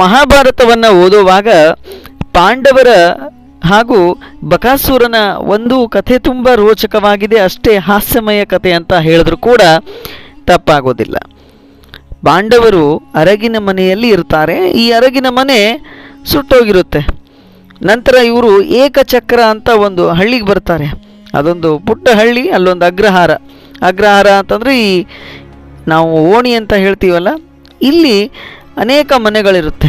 ಮಹಾಭಾರತವನ್ನು ಓದುವಾಗ ಪಾಂಡವರ ಹಾಗೂ ಬಕಾಸುರನ ಒಂದು ಕಥೆ ತುಂಬ ರೋಚಕವಾಗಿದೆ, ಅಷ್ಟೇ ಹಾಸ್ಯಮಯ ಕಥೆ ಅಂತ ಹೇಳಿದ್ರು ಕೂಡ ತಪ್ಪಾಗೋದಿಲ್ಲ. ಪಾಂಡವರು ಅರಗಿನ ಮನೆಯಲ್ಲಿ ಇರ್ತಾರೆ, ಈ ಅರಗಿನ ಮನೆ ಸುಟ್ಟೋಗಿರುತ್ತೆ. ನಂತರ ಇವರು ಏಕಚಕ್ರ ಅಂತ ಒಂದು ಹಳ್ಳಿಗೆ ಬರ್ತಾರೆ. ಅದೊಂದು ಪುಟ್ಟ ಹಳ್ಳಿ, ಅಲ್ಲೊಂದು ಅಗ್ರಹಾರ. ಅಗ್ರಹಾರ ಅಂತಂದರೆ ಈ ನಾವು ಓಣಿ ಅಂತ ಹೇಳ್ತೀವಲ್ಲ, ಇಲ್ಲಿ ಅನೇಕ ಮನೆಗಳಿರುತ್ತೆ.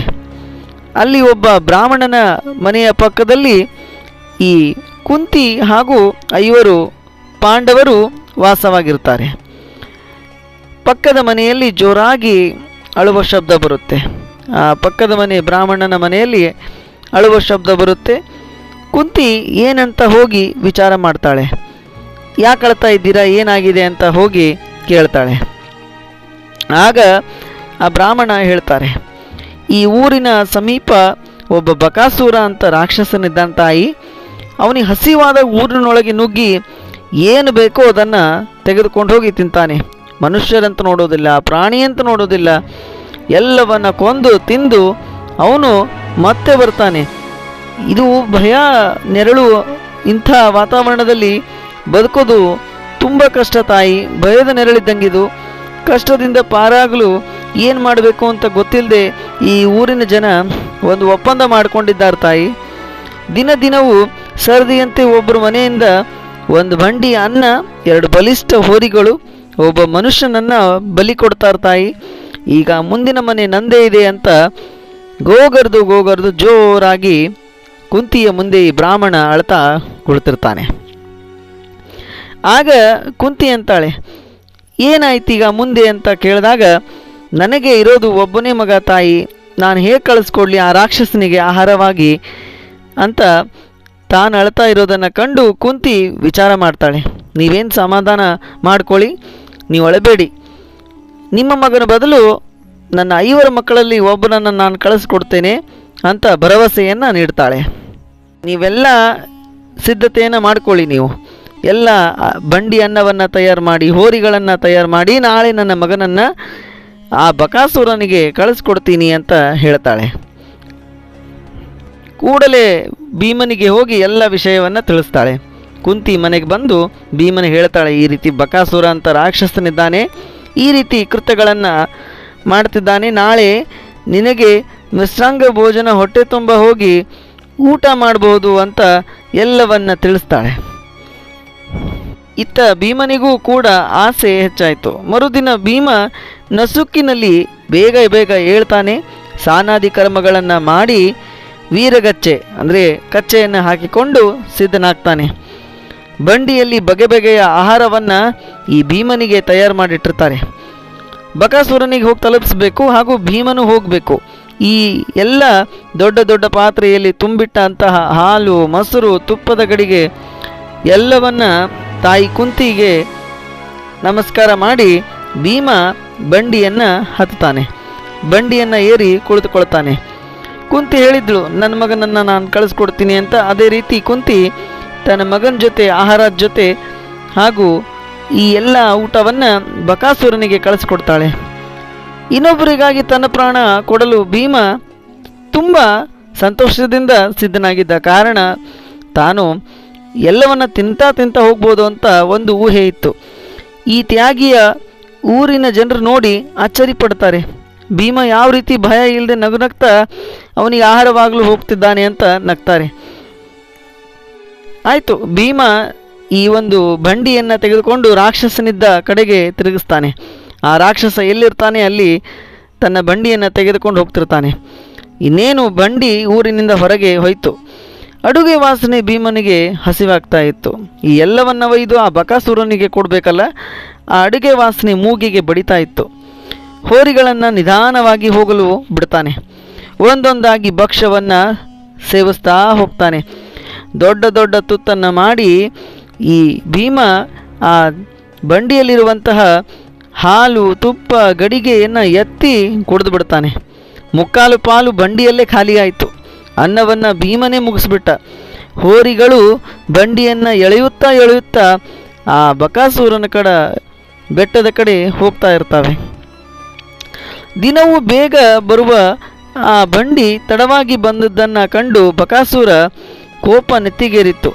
ಅಲ್ಲಿ ಒಬ್ಬ ಬ್ರಾಹ್ಮಣನ ಮನೆಯ ಪಕ್ಕದಲ್ಲಿ ಈ ಕುಂತಿ ಹಾಗೂ ಐವರು ಪಾಂಡವರು ವಾಸವಾಗಿರ್ತಾರೆ ಪಕ್ಕದ ಮನೆಯಲ್ಲಿ ಜೋರಾಗಿ ಅಳುವ ಶಬ್ದ ಬರುತ್ತೆ. ಆ ಪಕ್ಕದ ಮನೆ ಬ್ರಾಹ್ಮಣನ ಮನೆಯಲ್ಲಿ ಅಳುವ ಶಬ್ದ ಬರುತ್ತೆ. ಕುಂತಿ ಏನಂತ ಹೋಗಿ ವಿಚಾರ ಮಾಡ್ತಾಳೆ. ಯಾಕೆ ಅಳ್ತಾ ಇದ್ದೀರಾ? ಏನಾಗಿದೆ ಅಂತ ಹೋಗಿ ಕೇಳ್ತಾಳೆ. ಆಗ ಆ ಬ್ರಾಹ್ಮಣ ಹೇಳ್ತಾರೆ, ಈ ಊರಿನ ಸಮೀಪ ಒಬ್ಬ ಬಕಾಸೂರ ಅಂತ ರಾಕ್ಷಸನಿದ್ದಾನ ತಾಯಿ ಅವನಿಗೆ ಹಸಿವಾದ ಊರಿನೊಳಗೆ ನುಗ್ಗಿ ಏನು ಬೇಕೋ ಅದನ್ನು ತೆಗೆದುಕೊಂಡು ಹೋಗಿ ತಿಂತಾನೆ. ಮನುಷ್ಯರಂತ ನೋಡೋದಿಲ್ಲ ಪ್ರಾಣಿ ಅಂತ ನೋಡೋದಿಲ್ಲ, ಎಲ್ಲವನ್ನು ಕೊಂದು ತಿಂದು ಅವನು ಮತ್ತೆ ಬರ್ತಾನೆ. ಇದು ಭಯ, ನೆರಳು ಇಂಥ ವಾತಾವರಣದಲ್ಲಿ ಬದುಕೋದು ತುಂಬ ಕಷ್ಟ ತಾಯಿ. ಭಯದ ನೆರಳಿದ್ದಂಗಿದು, ಕಷ್ಟದಿಂದ ಪಾರಾಗಲು ಏನು ಮಾಡಬೇಕು ಅಂತ ಗೊತ್ತಿಲ್ಲದೆ ಈ ಊರಿನ ಜನ ಒಂದು ಒಪ್ಪಂದ ಮಾಡಿಕೊಂಡಿದ್ದಾರೆ ತಾಯಿ. ದಿನ ದಿನವೂ ಸರದಿಯಂತೆ ಒಬ್ಬರು ಮನೆಯಿಂದ ಒಂದು ಬಂಡಿ ಅನ್ನ, ಎರಡು ಬಲಿಷ್ಠ ಹೋರಿಗಳು, ಒಬ್ಬ ಮನುಷ್ಯನನ್ನು ಬಲಿ ಕೊಡ್ತಾರೆ ತಾಯಿ. ಈಗ ಮುಂದಿನ ಮನೆ ನಂದೇ ಇದೆ ಅಂತ ಗೋಗರ್ದು ಗೋಗರ್ದು ಜೋರಾಗಿ ಕುಂತಿಯ ಮುಂದೆ ಈ ಬ್ರಾಹ್ಮಣ ಅಳ್ತಾ ಕುಳಿತಿರ್ತಾನೆ. ಆಗ ಕುಂತಿ ಅಂತಾಳೆ ಏನಾಯ್ತು ಈಗ ಮುಂದೆ ಅಂತ ಕೇಳಿದಾಗ ನನಗೆ ಇರೋದು ಒಬ್ಬನೇ ಮಗ ತಾಯಿ, ನಾನು ಹೇಗೆ ಕಳಿಸ್ಕೊಡ್ಲಿ ಆ ರಾಕ್ಷಸನಿಗೆ ಆಹಾರವಾಗಿ ಅಂತ ತಾನು ಅಳ್ತಾ ಇರೋದನ್ನು ಕಂಡು ಕುಂತಿ ವಿಚಾರ ಮಾಡ್ತಾಳೆ. ನೀವೇನು ಸಮಾಧಾನ ಮಾಡ್ಕೊಳ್ಳಿ, ನೀವು ಅಳಬೇಡಿ. ನಿಮ್ಮ ಮಗನ ಬದಲು ನನ್ನ ಐವರ ಮಕ್ಕಳಲ್ಲಿ ಒಬ್ಬನನ್ನು ನಾನು ಕಳಿಸ್ಕೊಡ್ತೇನೆ ಅಂತ ಭರವಸೆಯನ್ನು ನೀಡ್ತಾಳೆ. ನೀವೆಲ್ಲ ಸಿದ್ಧತೆಯನ್ನು ಮಾಡ್ಕೊಳ್ಳಿ ನೀವು. ಎಲ್ಲ ಬಂಡಿ ಅನ್ನವನ್ನು ತಯಾರು ಮಾಡಿ, ಹೋರಿಗಳನ್ನು ತಯಾರು ಮಾಡಿ ನಾಳೆ ನನ್ನ ಮಗನನ್ನು ಆ ಬಕಾಸುರನಿಗೆ ಕಳಿಸ್ಕೊಡ್ತೀನಿ ಅಂತ ಹೇಳ್ತಾಳೆ. ಕೂಡಲೇ ಭೀಮನಿಗೆ ಹೋಗಿ ಎಲ್ಲ ವಿಷಯವನ್ನು ತಿಳಿಸ್ತಾಳೆ. ಕುಂತಿ ಮನೆಗೆ ಬಂದು ಭೀಮನ ಹೇಳ್ತಾಳೆ, ಈ ರೀತಿ ಬಕಾಸುರ ಅಂತ ರಾಕ್ಷಸನಿದ್ದಾನೆ, ಈ ರೀತಿ ಕೃತ್ಯಗಳನ್ನು ಮಾಡ್ತಿದ್ದಾನೆ, ನಾಳೆ ನಿನಗೆ ಮಿಶ್ರಾಂಗ ಭೋಜನ ಹೊಟ್ಟೆ ತುಂಬ ಹೋಗಿ ಊಟ ಮಾಡಬಹುದು ಅಂತ ಎಲ್ಲವನ್ನ ತಿಳಿಸ್ತಾಳೆ. ಇತ್ತ ಭೀಮನಿಗೂ ಕೂಡ ಆಸೆ ಹೆಚ್ಚಾಯಿತು. ಮರುದಿನ ಭೀಮ ನಸುಕಿನಲ್ಲಿ ಬೇಗ ಬೇಗ ಏಳ್ತಾನೆ. ಸಾನಾದಿ ಕರ್ಮಗಳನ್ನು ಮಾಡಿ ವೀರಗಚ್ಚೆ, ಅಂದರೆ ಕಚ್ಚೆಯನ್ನು ಹಾಕಿಕೊಂಡು ಸಿದ್ಧನಾಗ್ತಾನೆ. ಬಂಡಿಯಲ್ಲಿ ಬಗೆ ಬಗೆಯ ಆಹಾರವನ್ನು ಈ ಭೀಮನಿಗೆ ತಯಾರು ಮಾಡಿಟ್ಟಿರ್ತಾರೆ. ಬಕಾಸುರನಿಗೆ ಹೋಗಿ ತಲುಪಿಸ್ಬೇಕು ಹಾಗೂ ಭೀಮನು ಹೋಗಬೇಕು. ಈ ಎಲ್ಲ ದೊಡ್ಡ ದೊಡ್ಡ ಪಾತ್ರೆಯಲ್ಲಿ ತುಂಬಿಟ್ಟ ಅಂತಹ ಹಾಲು, ಮೊಸರು, ತುಪ್ಪದ ಗಡಿಗೆ ಎಲ್ಲವನ್ನು ತಾಯಿ ಕುಂತಿಗೆ ನಮಸ್ಕಾರ ಮಾಡಿ ಭೀಮ ಬಂಡಿಯನ್ನು ಹತ್ತಾನೆ ಬಂಡಿಯನ್ನು ಏರಿ ಕುಳಿತುಕೊಳ್ತಾನೆ ಕುಂತಿ ಹೇಳಿದ್ಳು, ನನ್ನ ಮಗನನ್ನು ನಾನು ಕಳಿಸ್ಕೊಡ್ತೀನಿ ಅಂತ. ಅದೇ ರೀತಿ ಕುಂತಿ ತನ್ನ ಮಗನ ಜೊತೆ, ಆಹಾರದ ಜೊತೆ ಹಾಗೂ ಈ ಎಲ್ಲ ಊಟವನ್ನು ಬಕಾಸುರನಿಗೆ ಕಳಿಸ್ಕೊಡ್ತಾಳೆ. ಇನ್ನೊಬ್ಬರಿಗಾಗಿ ತನ್ನ ಪ್ರಾಣ ಕೊಡಲು ಭೀಮ ತುಂಬ ಸಂತೋಷದಿಂದ ಸಿದ್ಧನಾಗಿದ್ದ ಕಾರಣ ತಾನು ಎಲ್ಲವನ್ನ ತಿಂತಾ ತಿಂತಾ ಹೋಗ್ಬೋದು ಅಂತ ಒಂದು ಊಹೆ ಇತ್ತು. ಈ ತ್ಯಾಗಿಯ ಊರಿನ ಜನರು ನೋಡಿ ಅಚ್ಚರಿ ಪಡ್ತಾರೆ ಭೀಮ ಯಾವ ರೀತಿ ಭಯ ಇಲ್ಲದೆ ನಗು ನಗ್ತಾ ಅವನಿಗೆ ಆಹಾರವಾಗಲು ಹೋಗ್ತಿದ್ದಾನೆ ಅಂತ ನಗ್ತಾರೆ. ಆಯಿತು, ಭೀಮ ಈ ಒಂದು ಬಂಡಿಯನ್ನು ತೆಗೆದುಕೊಂಡು ರಾಕ್ಷಸನಿದ್ದ ಕಡೆಗೆ ತಿರುಗಿಸ್ತಾನೆ. ಆ ರಾಕ್ಷಸ ಎಲ್ಲಿರ್ತಾನೆ ಅಲ್ಲಿ ತನ್ನ ಬಂಡಿಯನ್ನು ತೆಗೆದುಕೊಂಡು ಹೋಗ್ತಿರ್ತಾನೆ. ಇನ್ನೇನು ಬಂಡಿ ಊರಿನಿಂದ ಹೊರಗೆ ಹೋಯಿತು. ಅಡುಗೆ ವಾಸನೆ ಭೀಮನಿಗೆ ಹಸಿವಾಗ್ತಾ ಇತ್ತು. ಈ ಎಲ್ಲವನ್ನ ಒಯ್ದು ಆ ಬಕಾಸುರನಿಗೆ ಕೊಡಬೇಕಲ್ಲ? ಆ ಅಡುಗೆ ವಾಸನೆ ಮೂಗಿಗೆ ಬಡಿತಾ ಇತ್ತು. ಹೋರಿಗಳನ್ನು ನಿಧಾನವಾಗಿ ಹೋಗಲು ಬಿಡ್ತಾನೆ. ಒಂದೊಂದಾಗಿ ಭಕ್ಷ್ಯವನ್ನು ಸೇವಿಸ್ತಾ ಹೋಗ್ತಾನೆ. ದೊಡ್ಡ ದೊಡ್ಡ ತುತ್ತನ್ನು ಮಾಡಿ ಈ ಭೀಮ ಆ ಬಂಡಿಯಲ್ಲಿರುವಂತಹ ಹಾಲು, ತುಪ್ಪ, ಗಡಿಗೆಯನ್ನು ಎತ್ತಿ ಕುಡಿದು ಬಿಡ್ತಾನೆ. ಮುಕ್ಕಾಲು ಪಾಲು ಬಂಡಿಯಲ್ಲೇ ಖಾಲಿಯಾಯಿತು ಅನ್ನವನ್ನು ಭೀಮನೇ ಮುಗಿಸ್ಬಿಟ್ಟ. ಹೋರಿಗಳು ಬಂಡಿಯನ್ನು ಎಳೆಯುತ್ತಾ ಎಳೆಯುತ್ತಾ ಆ ಬಕಾಸೂರನ ಕಡ ಬೆಟ್ಟದ ಕಡೆ ಹೋಗ್ತಾ ಇರ್ತವೆ. ದಿನವೂ ಬೇಗ ಬರುವ ಆ ಬಂಡಿ ತಡವಾಗಿ ಬಂದದ್ದನ್ನು ಕಂಡು ಬಕಾಸುರ ಕೋಪ ನೆತ್ತಿಗೇರಿತ್ತು.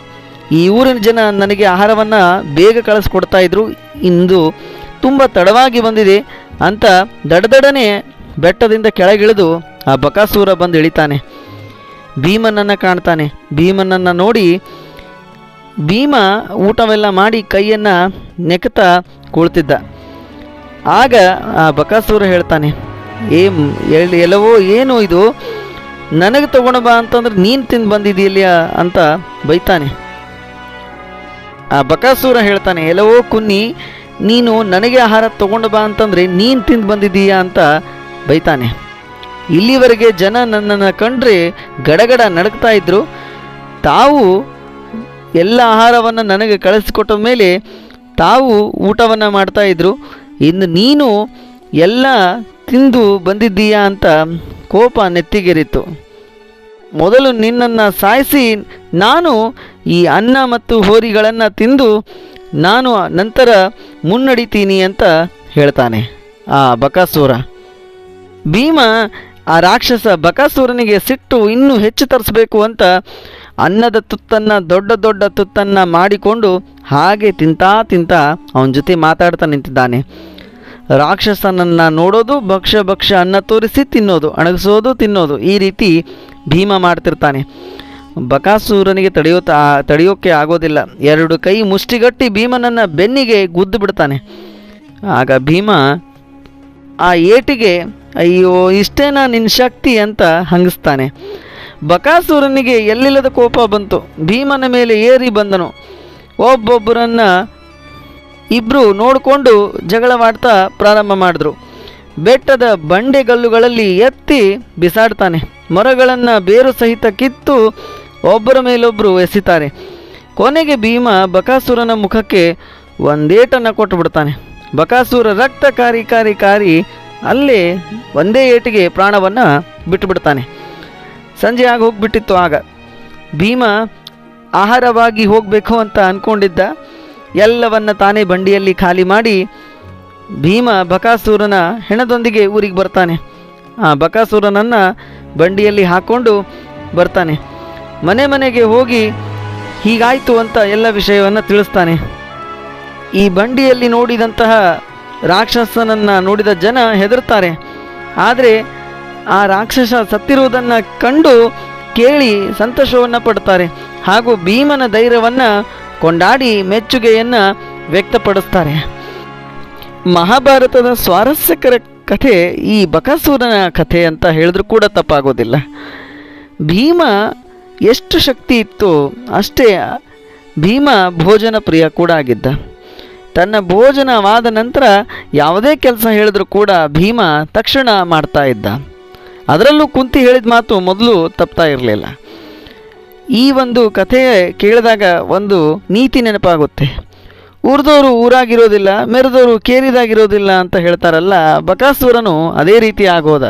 ಈ ಊರಿನ ಜನ ನನಗೆ ಆಹಾರವನ್ನು ಬೇಗ ಕಳಿಸ್ಕೊಡ್ತಾ ಇದ್ರು. ಇಂದು ತುಂಬ ತಡವಾಗಿ ಬಂದಿದೆ ಅಂತ ದಡದಡನೆ ಬೆಟ್ಟದಿಂದ ಕೆಳಗಿಳಿದು ಆ ಬಕಾಸುರ ಬಂದು ಇಳಿತಾನೆ. ಭೀಮನನ್ನು ಕಾಣ್ತಾನೆ. ಭೀಮನನ್ನು ನೋಡಿ ಭೀಮ ಊಟವೆಲ್ಲ ಮಾಡಿ ಕೈಯನ್ನು ನೆಕ್ತಾ ಕುಳಿತಿದ್ದ. ಆಗ ಆ ಬಕಾಸುರ ಹೇಳ್ತಾನೆ, ಏ ಎಲ್ಲವೋ ಏನು ಇದು? ನನಗೆ ತಗೊಂಡು ಬಾ ಅಂತಂದ್ರೆ ನೀನು ತಿಂದು ಬಂದಿದೆಯಲ್ಲ ಅಂತ ಬೈತಾನೆ. ಆ ಬಕಾಸುರ ಹೇಳ್ತಾನೆ, ಎಲ್ಲವೋ ಕುನ್ನಿ, ನೀನು ನನಗೆ ಆಹಾರ ತಗೊಂಡು ಬಾ ಅಂತಂದರೆ ನೀನು ತಿಂದು ಬಂದಿದ್ದೀಯಾ? ಅಂತ ಬೈತಾನೆ. ಇಲ್ಲಿವರೆಗೆ ಜನ ನನ್ನನ್ನು ಕಂಡ್ರೆ ಗಡಗಡ ನಡಕ್ತಾ ಇದ್ರು. ತಾವು ಎಲ್ಲ ಆಹಾರವನ್ನು ನನಗೆ ಕಳಿಸಿಕೊಟ್ಟ ಮೇಲೆ ತಾವು ಊಟವನ್ನು ಮಾಡ್ತಾಯಿದ್ರು ಇನ್ನು ನೀನು ಎಲ್ಲ ತಿಂದು ಬಂದಿದ್ದೀಯಾ ಅಂತ ಕೋಪ ನೆತ್ತಿಗೇರಿತ್ತು ಮೊದಲು ನಿನ್ನನ್ನು ಸಾಯಿಸಿ ನಾನು ಈ ಅನ್ನ ಮತ್ತು ಹೋರಿಗಳನ್ನು ತಿಂದು ನಾನು ನಂತರ ಮುನ್ನಡಿತೀನಿ ಅಂತ ಹೇಳ್ತಾನೆ ಆ ಬಕಾಸೂರ. ಭೀಮ ಆ ರಾಕ್ಷಸ ಬಕಾಸೂರನಿಗೆ ಸಿಟ್ಟು ಇನ್ನೂ ಹೆಚ್ಚು ತರಿಸ್ಬೇಕು ಅಂತ ಅನ್ನದ ತುತ್ತನ್ನು, ದೊಡ್ಡ ದೊಡ್ಡ ತುತ್ತನ್ನು ಮಾಡಿಕೊಂಡು ಹಾಗೆ ತಿಂತಾ ತಿಂತಾ ಅವನ ಜೊತೆ ಮಾತಾಡ್ತಾ ನಿಂತಿದ್ದಾನೆ. ರಾಕ್ಷಸನನ್ನು ನೋಡೋದು ಭಕ್ಷ ಭಕ್ಷ ಅನ್ನ ತೋರಿಸಿ ತಿನ್ನೋದು, ಅಣಗಿಸೋದು, ತಿನ್ನೋದು, ಈ ರೀತಿ ಭೀಮ ಮಾಡ್ತಿರ್ತಾನೆ. ಬಕಾಸೂರನಿಗೆ ತಡೆಯೋ ತಡೆಯೋಕ್ಕೆ ಆಗೋದಿಲ್ಲ. ಎರಡು ಕೈ ಮುಷ್ಟಿಗಟ್ಟಿ ಭೀಮನನ್ನು ಬೆನ್ನಿಗೆ ಗುದ್ದು ಬಿಡ್ತಾನೆ. ಆಗ ಭೀಮ, ಆ ಏಟಿಗೆ, ಅಯ್ಯೋ, ಇಷ್ಟೇನಾ ನಿನ್ನ ಶಕ್ತಿ? ಅಂತ ಹಂಗಿಸ್ತಾನೆ. ಬಕಾಸುರನಿಗೆ ಎಲ್ಲಿಲ್ಲದ ಕೋಪ ಬಂತು. ಭೀಮನ ಮೇಲೆ ಏರಿ ಬಂದನು. ಒಬ್ಬೊಬ್ಬರನ್ನು ಇಬ್ಬರು ನೋಡಿಕೊಂಡು ಜಗಳವಾಡ್ತಾ ಪ್ರಾರಂಭ ಮಾಡಿದ್ರು. ಬೆಟ್ಟದ ಬಂಡೆಗಲ್ಲುಗಳಲ್ಲಿ ಎತ್ತಿ ಬಿಸಾಡ್ತಾನೆ. ಮರಗಳನ್ನು ಬೇರು ಸಹಿತ ಕಿತ್ತು ಒಬ್ಬರ ಮೇಲೊಬ್ಬರು ಎಸಿತಾರೆ. ಕೊನೆಗೆ ಭೀಮ ಬಕಾಸುರನ ಮುಖಕ್ಕೆ ಒಂದೇಟನ್ನು ಕೊಟ್ಟು ಬಿಡ್ತಾನೆ ಬಕಾಸುರ ರಕ್ತ ಕಾರಿ ಕಾರಿ ಕಾರಿ ಅಲ್ಲೇ ಒಂದೇ ಏಟಿಗೆ ಪ್ರಾಣವನ್ನು ಬಿಟ್ಟುಬಿಡ್ತಾನೆ. ಸಂಜೆ ಆಗಿ ಹೋಗ್ಬಿಟ್ಟಿತ್ತು ಆಗ. ಭೀಮ ಆಹಾರವಾಗಿ ಹೋಗಬೇಕು ಅಂತ ಅಂದ್ಕೊಂಡಿದ್ದ ಎಲ್ಲವನ್ನ ತಾನೇ ಬಂಡಿಯಲ್ಲಿ ಖಾಲಿ ಮಾಡಿ ಭೀಮ ಬಕಾಸೂರನ ಹೆಣದೊಂದಿಗೆ ಊರಿಗೆ ಬರ್ತಾನೆ. ಆ ಬಕಾಸೂರನನ್ನು ಬಂಡಿಯಲ್ಲಿ ಹಾಕ್ಕೊಂಡು ಬರ್ತಾನೆ. ಮನೆ ಮನೆಗೆ ಹೋಗಿ ಹೀಗಾಯಿತು ಅಂತ ಎಲ್ಲ ವಿಷಯವನ್ನು ತಿಳಿಸ್ತಾನೆ. ಈ ಬಂಡಿಯಲ್ಲಿ ನೋಡಿದಂತಹ ರಾಕ್ಷಸನನ್ನು ನೋಡಿದ ಜನ ಹೆದರ್ತಾರೆ. ಆದರೆ ಆ ರಾಕ್ಷಸ ಸತ್ತಿರುವುದನ್ನು ಕಂಡು ಕೇಳಿ ಸಂತೋಷವನ್ನು ಪಡ್ತಾರೆ ಹಾಗೂ ಭೀಮನ ಧೈರ್ಯವನ್ನು ಕೊಂಡಾಡಿ ಮೆಚ್ಚುಗೆಯನ್ನು ವ್ಯಕ್ತಪಡಿಸ್ತಾರೆ. ಮಹಾಭಾರತದ ಸ್ವಾರಸ್ಯಕರ ಕಥೆ ಈ ಬಕಾಸುರನ ಕಥೆ ಅಂತ ಹೇಳಿದ್ರೂ ಕೂಡ ತಪ್ಪಾಗೋದಿಲ್ಲ. ಭೀಮ ಎಷ್ಟು ಶಕ್ತಿ ಇತ್ತು ಅಷ್ಟೇ ಭೀಮ ಭೋಜನ ಪ್ರಿಯ ಕೂಡ ಆಗಿದ್ದ. ತನ್ನ ಭೋಜನವಾದ ನಂತರ ಯಾವುದೇ ಕೆಲಸ ಹೇಳಿದ್ರೂ ಕೂಡ ಭೀಮ ತಕ್ಷಣ ಮಾಡ್ತಾ ಇದ್ದ. ಅದರಲ್ಲೂ ಕುಂತಿ ಹೇಳಿದ ಮಾತು ಮೊದಲು ತಪ್ತಾ ಇರಲಿಲ್ಲ. ಈ ಒಂದು ಕಥೆ ಕೇಳಿದಾಗ ಒಂದು ನೀತಿ ನೆನಪಾಗುತ್ತೆ. ಊರ್ದವರು ಊರಾಗಿರೋದಿಲ್ಲ ಮೆರೆದವರು ಕೇರಿದಾಗಿರೋದಿಲ್ಲ ಅಂತ ಹೇಳ್ತಾರಲ್ಲ, ಬಕಾಸುರನು ಅದೇ ರೀತಿ ಆಗೋದ.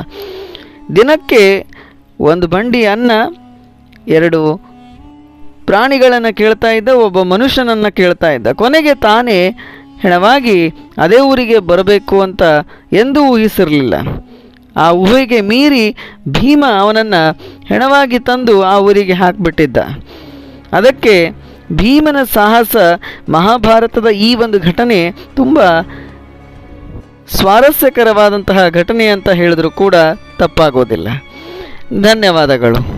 ದಿನಕ್ಕೆ ಒಂದು ಬಂಡಿ ಅನ್ನ, ಎರಡು ಪ್ರಾಣಿಗಳನ್ನು ಕೇಳ್ತಾ ಇದ್ದ, ಒಬ್ಬ ಮನುಷ್ಯನನ್ನು ಕೇಳ್ತಾ ಇದ್ದ. ಕೊನೆಗೆ ತಾನೇ ಹೆಣವಾಗಿ ಅದೇ ಊರಿಗೆ ಬರಬೇಕು ಅಂತ ಎಂದೂ ಊಹಿಸಿರಲಿಲ್ಲ. ಆ ಊಹೆಗೆ ಮೀರಿ ಭೀಮ ಅವನನ್ನು ಹೆಣವಾಗಿ ತಂದು ಆ ಊರಿಗೆ ಹಾಕಿಬಿಟ್ಟಿದ್ದ. ಅದಕ್ಕೆ ಭೀಮನ ಸಾಹಸ ಮಹಾಭಾರತದ ಈ ಒಂದು ಘಟನೆ ತುಂಬ ಸ್ವಾರಸ್ಯಕರವಾದಂತಹ ಘಟನೆ ಅಂತ ಹೇಳಿದರೂ ಕೂಡ ತಪ್ಪಾಗೋದಿಲ್ಲ. ಧನ್ಯವಾದಗಳು.